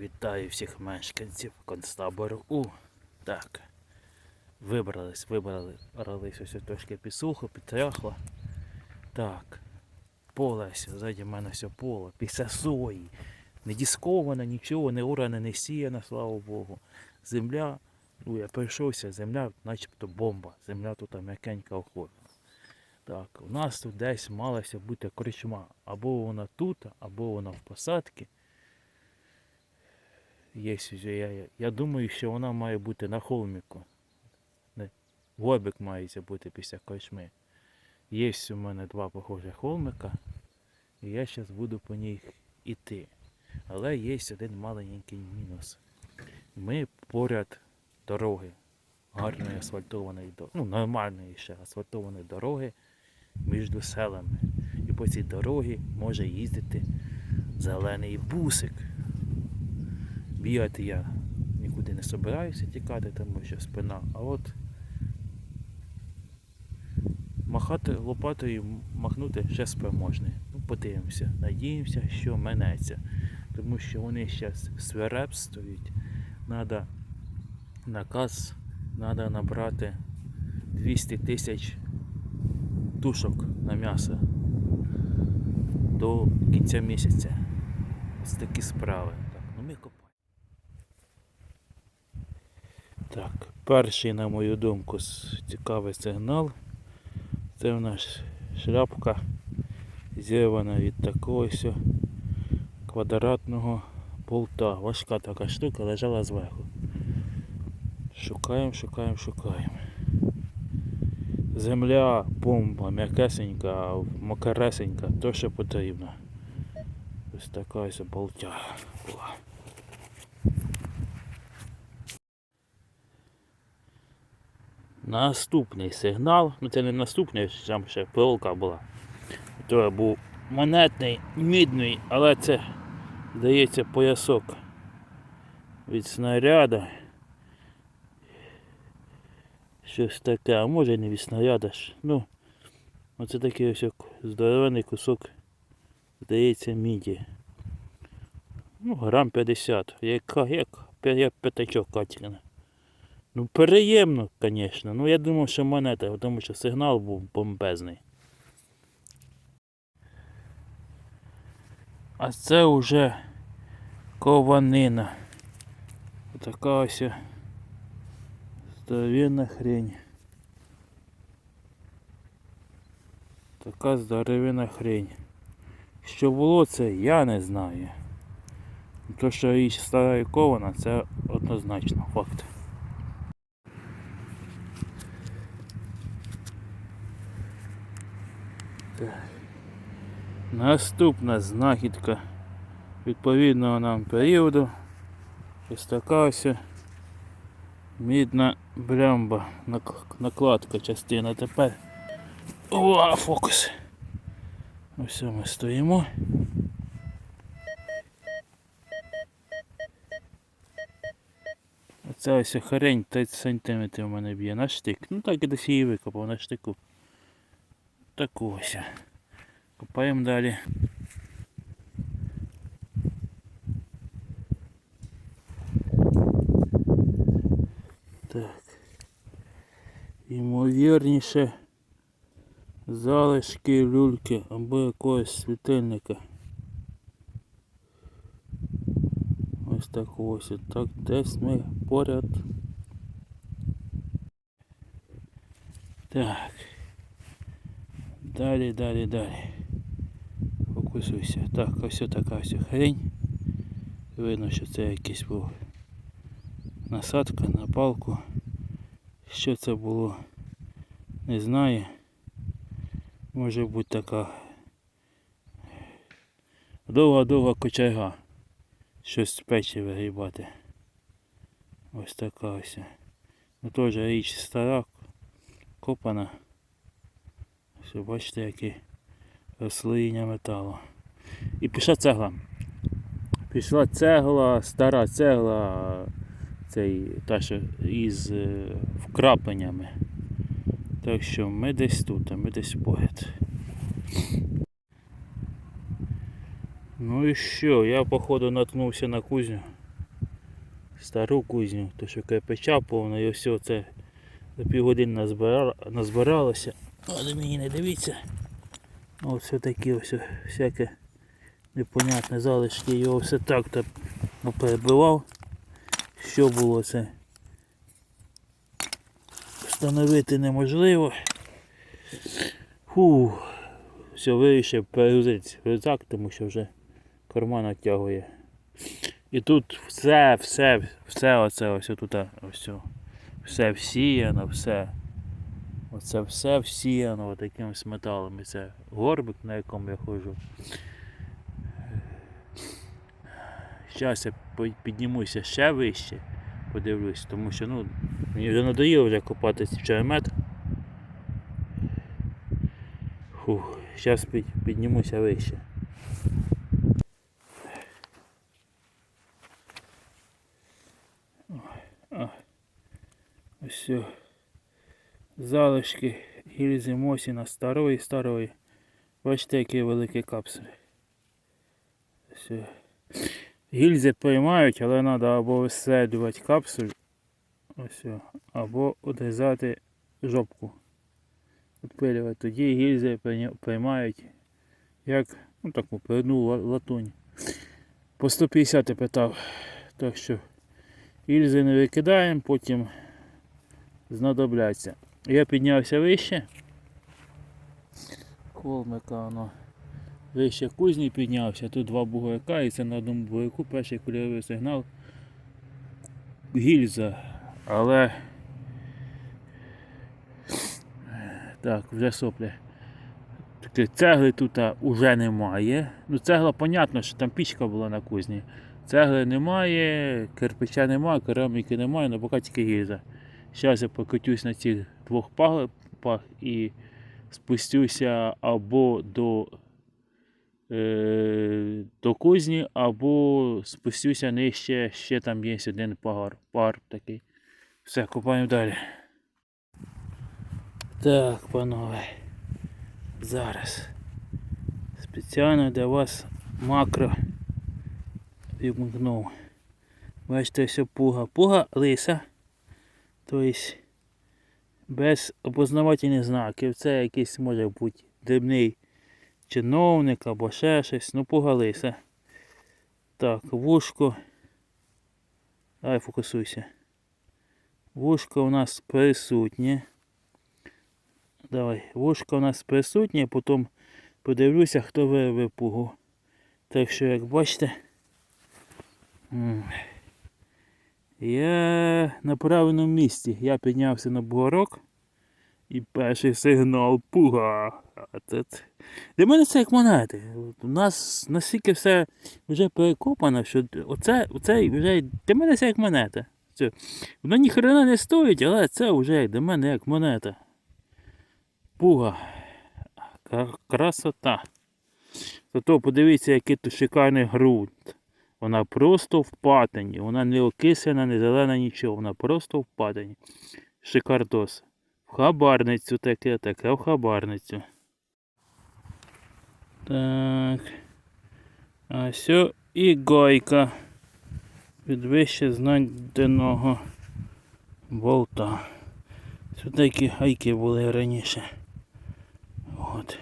Вітаю всіх мешканців концтабору У. Так. Вибрались, вибрали, рались ось трошки підсухо, підтряхло. Так. Поле ось, ззаді мене все поле. Після сої. Не дісковане, нічого, не уране, не сіяна, слава Богу. Земля, ну я прийшовся, земля начебто бомба. Земля тут м'якенька охотна. Так, у нас тут десь малася бути корчма. Або вона тут, або вона в посадці. Є, я, я, думаю, що вона має бути на холміку. Не, Горбик має бути після корчми. Є у мене два похожі холмика. І я зараз буду по них іти. Але є один маленький мінус. Ми поряд дороги. Гарної асфальтованої дороги. Ну, нормальної ще асфальтованої дороги між селами. І по цій дорогі може їздити зелений бусик. Бігати я нікуди не собираюся тікати, тому що спина. А от махати лопатою махнути ще спроможний. Ну, подивимося. Надіємося, що минеться. Тому що вони зараз свирепствують. Надо наказ, треба набрати 200 тисяч тушок на м'ясо до кінця місяця. Ось такі справи. Так, ну ми копаємо. Так, перший, на мою думку, цікавий сигнал. Це в нас шляпка зірвана від такогось квадратного болта. Важка така штука лежала зверху. Шукаємо, шукаємо, шукаємо. Земля, бомба, м'якесенька, макаресенька, то що потрібно. Ось така ось болтя була. Наступний сигнал, ну це не наступний, там ще пилка була. То був монетний, мідний, але це, здається, поясок від снаряда. Щось таке, а може не від снаряда ж. Ну, оце такий ось як здоровений кусок, здається, міді. Ну, грам 50. Яка, як, п'я- як п'ятачок Катькина. Ну, приємно, звісно. Ну, я думав, що монета, тому що сигнал був бомбезний. А це вже кованина. Така ось здоровенна хрень. Така здоровенна хрень. Що було це, я не знаю. То, що річ стара кована, це однозначно факт. Так. Наступна знахідка відповідного нам періоду. Ось така мідна блямба, накладка частина. Тепер О, фокус. Ось ми стоїмо. Оце ось хрень 30 см у мене б'є на штик. Ну так і десь її викопав на штику. Таку ось. Копаємо далі. Так. Ймовірніше залишки люльки або якогось світильника. Ось так ось. Так, десь ми поряд. Так. Далі, далі, далі. Фокусуйся. Так, ось така ось хрень. Видно, що це якийсь був насадка на палку. Що це було? Не знаю. Може бути така довга-довга кочерга. Щось з печі вигрібати. Ось така ось. Ну теж річ стара, копана. Все, бачите, які розслоєння металу. І пішла цегла. Пішла цегла, стара цегла, цей, та що із е, вкрапленнями. Так що ми десь тут, а ми десь поряд. Ну і що, я походу наткнувся на кузню. стару кузню, то що кирпича повно і все це за півгодини назбира... назбиралося. Але мені не дивіться. Ось такі ось всяке непонятне залишки. Його все так то перебивав. Що було це? Встановити неможливо. Фу. Все, вирішив перегрузити рюкзак, тому що вже карман натягує. І тут все, все, все оце ось тут ось. Все всіяно, все. Оце все всіяно такимось металом. І це горбик, на якому я ходжу. Зараз я піднімуся ще вище, подивлюсь, тому що ну, мені вже надоїло вже копатися в чаймет. Фух, зараз піднімуся вище. Ось все. Залишки гільзи Мосіна старої старої. Бачите, які великі капсули. Все. Гільзи приймають, але треба або висаджувати капсуль. Ось, або одрізати жопку. Відпилювати. Тоді гільзи приймають як ну, таку передну латунь. По 150 я питав. Так що гільзи не викидаємо, потім знадобляться. Я піднявся вище. Холмика воно. Вище кузні піднявся, тут два бугорка і це на одному бугорку перший кольоровий сигнал. Гільза. Але так, вже соплі. Цегли тут вже немає. Ну цегла, понятно, що там пічка була на кузні. Цегли немає, кирпича немає, кераміки немає, але поки тільки гільза. Зараз я покотюсь на цих двох пагорбах і спустюся або до, е, до кузні, або спустюся нижче, ще там є один пагор, пагорб такий. Все, копаємо далі. Так, панове. Зараз. Спеціально для вас макро вімкнув. Бачите, все пуга. Пуга лиса. Тобто без опознавательних знаків. Це якийсь може бути дрібний чиновник або ще щось. Ну пуга лиса. Так, вушко. Давай фокусуйся. Вушко у нас присутнє. Давай, вушко у нас присутнє, потім подивлюся, хто виявив пугу. Так що, як бачите, я на правильному місці. Я піднявся на бугорок. І перший сигнал пуга. Для мене це як монети. У нас настільки все вже перекопано, що оце, оце вже для мене це як монета. Це, воно ніхрена не стоїть, але це вже для мене як монета. Пуга. Красота. Зато подивіться, який тут шикарний ґрунт. Вона просто в патині. Вона не окислена, не зелена, нічого. Вона просто в патині. Шикардос. В хабарницю таке, таке в хабарницю. Так. А все і гайка. Від вище знайденого болта. Це такі гайки були раніше. От.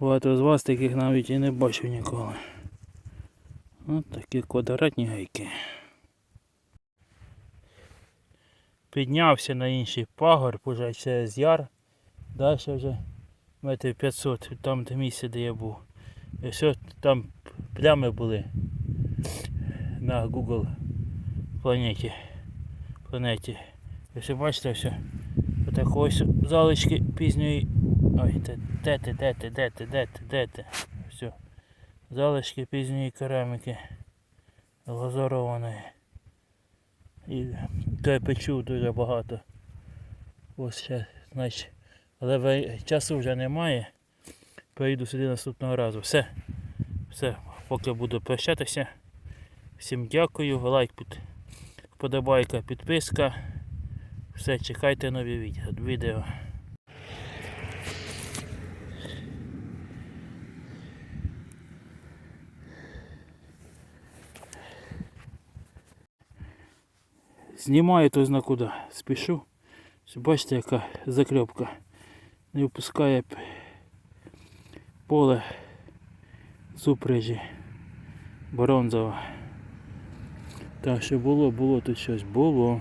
Багато з вас таких навіть і не бачив ніколи. От такі квадратні гайки. Піднявся на інший пагорб уже через яр. Далі вже метрів 500, від там де місце, де я був. І все, там плями були на Google планеті. планеті. Все бачите, все. Ось залишки пізньої. Ой, де ти, де ти, де ти, де ти, де ти. Залишки пізньої кераміки. Глазурованої. І кирпичу дуже багато. Ось ще, значить. Але часу вже немає. Прийду сюди наступного разу. Все. Все, поки буду прощатися. Всім дякую, лайк, під, вподобайка, підписка. Все, чекайте нові відео- відео. Знімаю то зна куди. Спішу. Бачите, яка закльопка. Не впускає поле супряжі бронзова. Так що було, було тут щось було.